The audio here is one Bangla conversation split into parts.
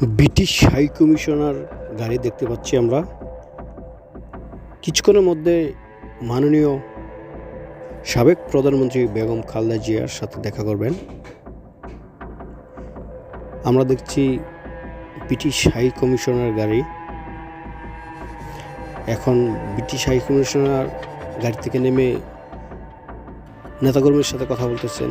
ব্রিটিশ হাই কমিশনার গাড়ি দেখতে পাচ্ছি আমরা। কিছুক্ষণের মধ্যে মাননীয় সাবেক প্রধানমন্ত্রী বেগম খালদা জিয়ার সাথে দেখা করবেন। আমরা দেখছি ব্রিটিশ হাই কমিশনার গাড়ি। এখন ব্রিটিশ হাই কমিশনার গাড়ি থেকে নেমে নেতাকর্মীর সাথে কথা বলতেছেন।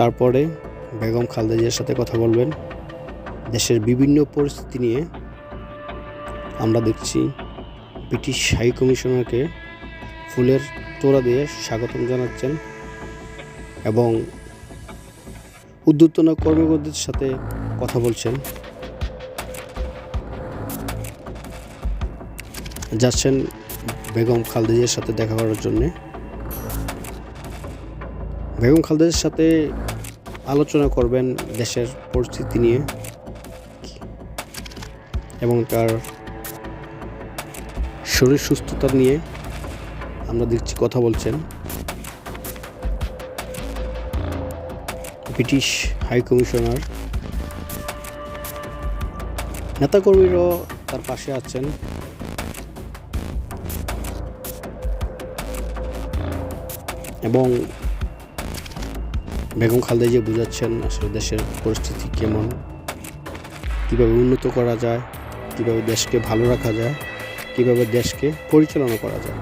তারপরে বেগম খালেদা জিয়ার সাথে কথা বলবেন। দেশের বিভিন্ন পরিস্থিতি নিয়ে আমরা দেখছি ব্রিটিশ হাই কমিশনারকে ফুলের তোড়া দিয়ে স্বাগতম জানাচ্ছেন এবং উদ্যোতন কর্মকর্তাদের সাথে কথা বলছেন। যাচ্ছেন বেগম খালেদা জিয়ার সাথে দেখা করার জন্যে। বেগম খালেদার সাথে আলোচনা করবেন দেশের পরিস্থিতি নিয়ে এবং তার শরীর সুস্থতা নিয়ে আমরা দেখছি কথা বলছেন ব্রিটিশ হাই কমিশনার। নেতাকর্মীরাও তার পাশে আছেন। এবং বেগম খালদা যে বোঝাচ্ছেন আসলে দেশের পরিস্থিতি কেমন, কীভাবে উন্নত করা যায়, কীভাবে দেশকে ভালো রাখা যায়, কীভাবে দেশকে পরিচালনা করা যায়।